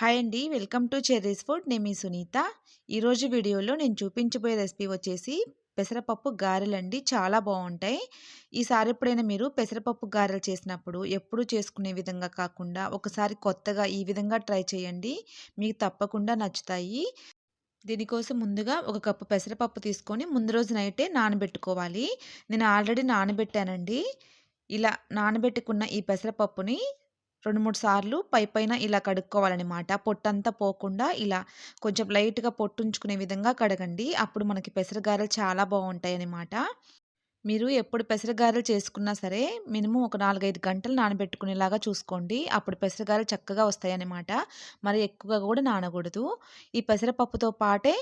Hi అండి. Welcome to cherry's food. నేను మీ సునీత. ఈరోజు వీడియోలో నేను చూపించబోయే రెసిపీ వచ్చేసి పెసరపప్పు గారెలండి. చాలా బాగుంటాయి. ఈసారి ఎప్పుడైనా మీరు పెసరపప్పు గారెలు చేసినప్పుడు ఎప్పుడు చేసుకునే విధంగా కాకుండా ఒకసారి కొత్తగా ఈ విధంగా ట్రై చేయండి. మీకు తప్పకుండా నచ్చుతాయి. దీనికోసం ముందుగా ఒక కప్పు పెసరపప్పు తీసుకొని ముందు రోజు నైటే నానబెట్టుకోవాలి. నేను ఆల్రెడీ నానబెట్టానండి. ఇలా నానబెట్టుకున్న ఈ పెసరపప్పుని రెండు మూడు సార్లు పై పైన ఇలా కడుక్కోవాలన్నమాట. పొట్టంతా పోకుండా ఇలా కొంచెం లైట్గా పొట్టుంచుకునే విధంగా కడగండి. అప్పుడు మనకి పెసరగారెలు చాలా బాగుంటాయి అన్నమాట మీరు ఎప్పుడు పెసరగారెలు చేసుకున్నా సరే మినిమం ఒక నాలుగైదు గంటలు నానబెట్టుకునేలాగా చూసుకోండి. అప్పుడు పెసరగారెలు చక్కగా వస్తాయన్నమాట. మరి ఎక్కువగా కూడా నానకూడదు. ఈ పెసరపప్పుతో పాటే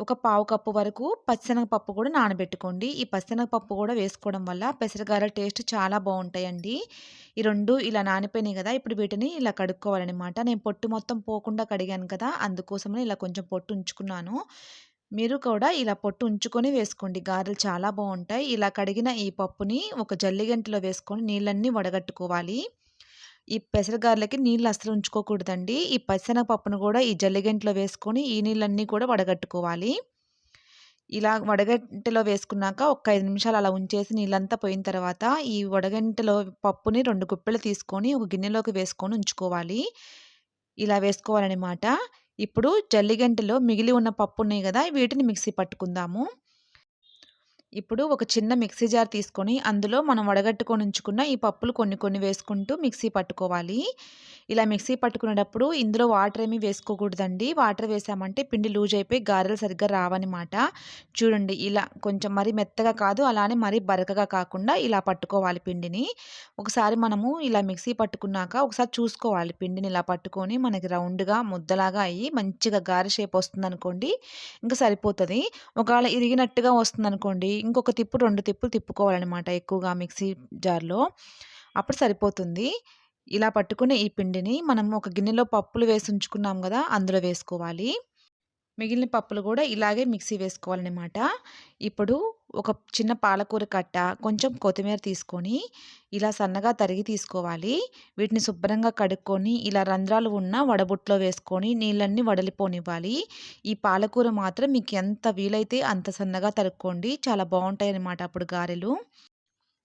ఒక పావు కప్పు వరకు పచ్చిశనగపప్పు కూడా నానబెట్టుకోండి. ఈ పచ్చిశనగపప్పు కూడా వేసుకోవడం వల్ల పెసరగారెల టేస్ట్ చాలా బాగుంటాయండి. ఈ రెండు ఇలా నానిపోయినాయి కదా ఇప్పుడు వీటిని ఇలా కడుక్కోవాలన్నమాట. నేను పొట్టు మొత్తం పోకుండా కడిగాను కదా అందుకోసమని ఇలా కొంచెం పొట్టు ఉంచుకున్నాను. మీరు కూడా ఇలా పొట్టు ఉంచుకొని వేసుకోండి. గారెలు చాలా బాగుంటాయి. ఇలా కడిగిన ఈ పప్పుని ఒక జల్లిగంటలో వేసుకొని నీళ్ళన్నీ వడగట్టుకోవాలి. ఈ పెసరగారెలకి నీళ్ళు అసలు ఉంచుకోకూడదండి. ఈ పప్పును కూడా ఈ జల్లిగంటలో వేసుకొని ఈ నీళ్ళన్నీ కూడా వడగట్టుకోవాలి. ఇలా వడగంటలో వేసుకున్నాక ఒక ఐదు నిమిషాలు అలా ఉంచేసి నీళ్ళంతా పోయిన తర్వాత ఈ వడగంటలో పప్పుని రెండు గుప్పెలు తీసుకొని ఒక గిన్నెలోకి వేసుకొని ఉంచుకోవాలి. ఇలా వేసుకోవాలన్నమాట. ఇప్పుడు జల్లిగంటలో మిగిలి ఉన్న పప్పు ఉన్నాయి కదా వీటిని మిక్సీ పట్టుకుందాము. ఇప్పుడు ఒక చిన్న మిక్సీ జార్ తీసుకొని అందులో మనం వడగట్టుకొని ఉంచుకున్న ఈ పప్పులు కొన్ని కొన్ని వేసుకుంటూ మిక్సీ పట్టుకోవాలి. ఇలా మిక్సీ పట్టుకునేటప్పుడు ఇందులో వాటర్ ఏమీ వేసుకోకూడదండి. వాటర్ వేసామంటే పిండి లూజ్ అయిపోయి గారెలు సరిగ్గా రావన్నమాట. చూడండి ఇలా కొంచెం మరీ మెత్తగా కాదు అలానే మరీ బరకగా కాకుండా ఇలా పట్టుకోవాలి పిండిని. ఒకసారి మనము ఇలా మిక్సీ పట్టుకున్నాక ఒకసారి చూసుకోవాలి పిండిని ఇలా పట్టుకొని మనకి రౌండ్గా ముద్దలాగా అయ్యి మంచిగా గారె షేప్ వస్తుంది అనుకోండి ఇంకా సరిపోతుంది. ఒకవేళ ఇరిగినట్టుగా వస్తుంది అనుకోండి ఇంకొక తిప్పు రెండు తిప్పులు తిప్పుకోవాలన్నమాట ఎక్కువగా మిక్సీ జార్లో. అప్పుడు సరిపోతుంది. ఇలా పట్టుకునే ఈ పిండిని మనం ఒక గిన్నెలో పప్పులు వేసి ఉంచుకున్నాం కదా అందులో వేసుకోవాలి. మిగిలిన పప్పులు కూడా ఇలాగే మిక్సీ వేసుకోవాలన్నమాట. ఇప్పుడు ఒక చిన్న పాలకూర కట్ట కొంచెం కొత్తిమీర తీసుకొని ఇలా సన్నగా తరిగి తీసుకోవాలి. వీటిని శుభ్రంగా కడుక్కొని ఇలా రంధ్రాలు ఉన్న వడబుట్లో వేసుకొని నీళ్ళన్నీ వడలిపోనివ్వాలి. ఈ పాలకూర మాత్రం మీకు ఎంత వీలైతే అంత సన్నగా తరుక్కోండి. చాలా బాగుంటాయి అన్నమాట అప్పుడు గారెలు.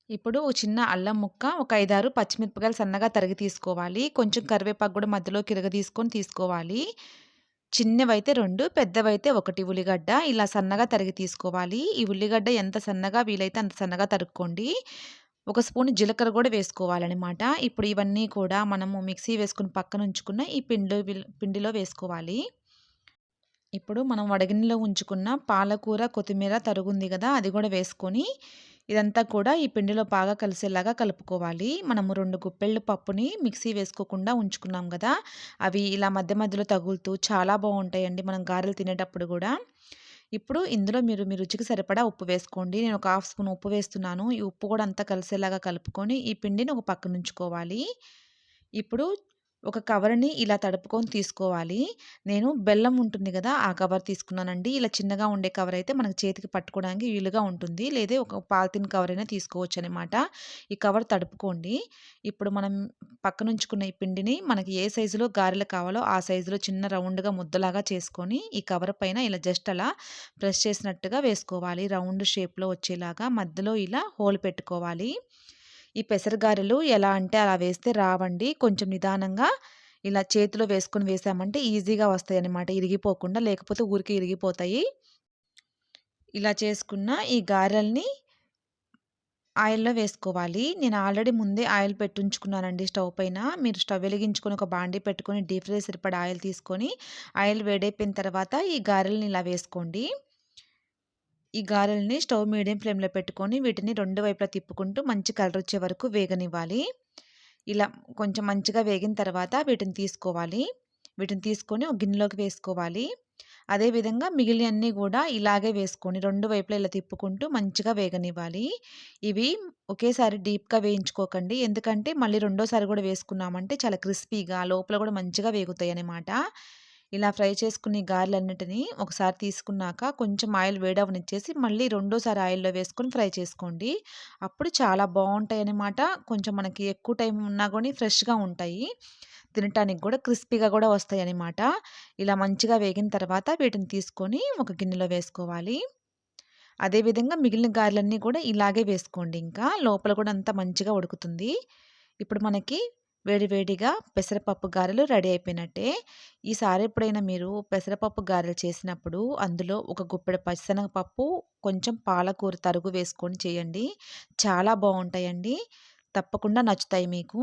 ఇప్పుడు చిన్న అల్లం ముక్క ఒక ఐదారు పచ్చిమిరపకాయలు సన్నగా తరిగి తీసుకోవాలి. కొంచెం కరివేపాకు కూడా మధ్యలో కిరగ తీసుకొని తీసుకోవాలి. చిన్నవైతే రెండు పెద్దవైతే ఒకటి ఉల్లిగడ్డ. ఇలా సన్నగా తరిగి తీసుకోవాలి. ఈ ఉల్లిగడ్డ ఎంత సన్నగా వీలైతే అంత సన్నగా తరుక్కోండి. ఒక స్పూన్ జీలకర్ర కూడా వేసుకోవాలన్నమాట. ఇప్పుడు ఇవన్నీ కూడా మనము మిక్సీ వేసుకుని పక్కన ఉంచుకున్న ఈ పిండిలో పిండిలో వేసుకోవాలి. ఇప్పుడు మనం వడగిన్నెలో ఉంచుకున్న పాలకూర కొత్తిమీర తరుగుంది కదా అది కూడా వేసుకొని ఇదంతా కూడా ఈ పిండిలో బాగా కలిసేలాగా కలుపుకోవాలి. మనము రెండు గుప్పెళ్ళు పప్పుని మిక్సీ వేసుకోకుండా ఉంచుకున్నాం కదా అవి ఇలా మధ్య మధ్యలో తగులుతూ చాలా బాగుంటాయండి మనం గారెలు తినేటప్పుడు కూడా. ఇప్పుడు ఇందులో మీరు మీ రుచికి సరిపడా ఉప్పు వేసుకోండి. నేను ఒక హాఫ్ స్పూన్ ఉప్పు వేస్తున్నాను. ఈ ఉప్పు కూడా అంతా కలిసేలాగా కలుపుకొని ఈ పిండిని ఒక పక్కన ఉంచుకోవాలి. ఇప్పుడు ఒక కవర్ని ఇలా తడుపుకొని తీసుకోవాలి. నేను బెల్లం ఉంటుంది కదా ఆ కవర్ తీసుకున్నానండి. ఇలా చిన్నగా ఉండే కవర్ అయితే మనకు చేతికి పట్టుకోవడానికి వీలుగా ఉంటుంది. లేదా ఒక పాలిథిన్ కవర్ అయినా తీసుకోవచ్చు అనమాట ఈ కవర్ తడుపుకోండి. ఇప్పుడు మనం పక్కనుంచుకున్న ఈ పిండిని మనకి ఏ సైజులో గారెలు కావాలో ఆ సైజులో చిన్న రౌండ్గా ముద్దలాగా చేసుకొని ఈ కవర్ పైన ఇలా జస్ట్ అలా ప్రెస్ చేసినట్టుగా వేసుకోవాలి. రౌండ్ షేప్లో వచ్చేలాగా మధ్యలో ఇలా హోల్ పెట్టుకోవాలి. ఈ పెసరగారెలు ఎలా అంటే అలా వేస్తే రావండి. కొంచెం నిదానంగా ఇలా చేతిలో వేసుకొని వేసామంటే ఈజీగా వస్తాయి అన్నమాట ఇరిగిపోకుండా లేకపోతే ఊరికి ఇరిగిపోతాయి. ఇలా చేసుకున్న ఈ గారెల్ని ఆయిల్లో వేసుకోవాలి. నేను ఆల్రెడీ ముందే ఆయిల్ పెట్టుంచుకున్నానండి స్టవ్ పైన. మీరు స్టవ్ వెలిగించుకొని ఒక బాండీ పెట్టుకొని డీప్ ఫ్రై సరిపడా ఆయిల్ తీసుకొని ఆయిల్ వేడైపోయిన తర్వాత ఈ గారెల్ని ఇలా వేసుకోండి. ఈ గారెల్ని స్టవ్ మీడియం ఫ్లేమ్లో పెట్టుకొని వీటిని రెండు వైపులా తిప్పుకుంటూ మంచి కలర్ వచ్చే వరకు వేగనివ్వాలి. ఇలా కొంచెం మంచిగా వేగిన తర్వాత వీటిని తీసుకోవాలి. వీటిని తీసుకొని ఒక గిన్నెలోకి వేసుకోవాలి. అదేవిధంగా మిగిలినన్నీ కూడా ఇలాగే వేసుకొని రెండు వైపులా ఇలా తిప్పుకుంటూ మంచిగా వేగనివ్వాలి. ఇవి ఒకేసారి డీప్గా వేయించుకోకండి. ఎందుకంటే మళ్ళీ రెండోసారి కూడా వేసుకున్నామంటే చాలా క్రిస్పీగా లోపల కూడా మంచిగా వేగుతాయి అన్నమాట ఇలా ఫ్రై చేసుకునే గారెలన్నిటిని ఒకసారి తీసుకున్నాక కొంచెం ఆయిల్ వేడవనిచ్చేసి మళ్ళీ రెండోసారి ఆయిల్లో వేసుకొని ఫ్రై చేసుకోండి అప్పుడు చాలా బాగుంటాయి అన్నమాట కొంచెం మనకి ఎక్కువ టైం ఉన్నా కానీ ఫ్రెష్గా ఉంటాయి తినటానికి కూడా క్రిస్పీగా కూడా వస్తాయన్నమాట. ఇలా మంచిగా వేగిన తర్వాత వీటిని తీసుకొని ఒక గిన్నెలో వేసుకోవాలి. అదే విధంగా మిగిలిన గారెలన్నీ కూడా ఇలాగే వేసుకోండి ఇంకా. లోపల కూడా అంతా మంచిగా ఉడుకుతుంది. ఇప్పుడు మనకి వేడివేడిగా పెసరపప్పు గారెలు రెడీ అయిపోయినట్టే. ఈసారి ఎప్పుడైనా మీరు పెసరపప్పు గారెలు చేసినప్పుడు అందులో ఒక గుప్పెడు పచ్చనగపప్పు కొంచెం పాలకూర తరుగు వేసుకొని చేయండి. చాలా బాగుంటాయండి తప్పకుండా నచ్చుతాయి మీకు.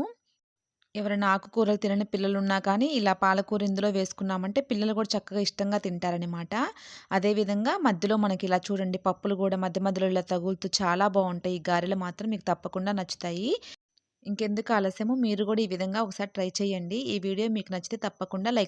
ఎవరైనా ఆకుకూరలు తినని పిల్లలు ఉన్నా కానీ ఇలా పాలకూర ఇందులో వేసుకున్నామంటే పిల్లలు కూడా చక్కగా ఇష్టంగా తింటారనమాట. అదేవిధంగా మధ్యలో మనకి ఇలా చూడండి పప్పులు కూడా మధ్య మధ్యలో ఇలా తగులుతూ చాలా బాగుంటాయి ఈ గారెలు మాత్రం మీకు తప్పకుండా నచ్చుతాయి. ఇంకెందుకు ఆలస్యము మీరు కూడా ఈ విధంగా ఒకసారి ట్రై చేయండి. ఈ వీడియో మీకు నచ్చితే తప్పకుండా లైక్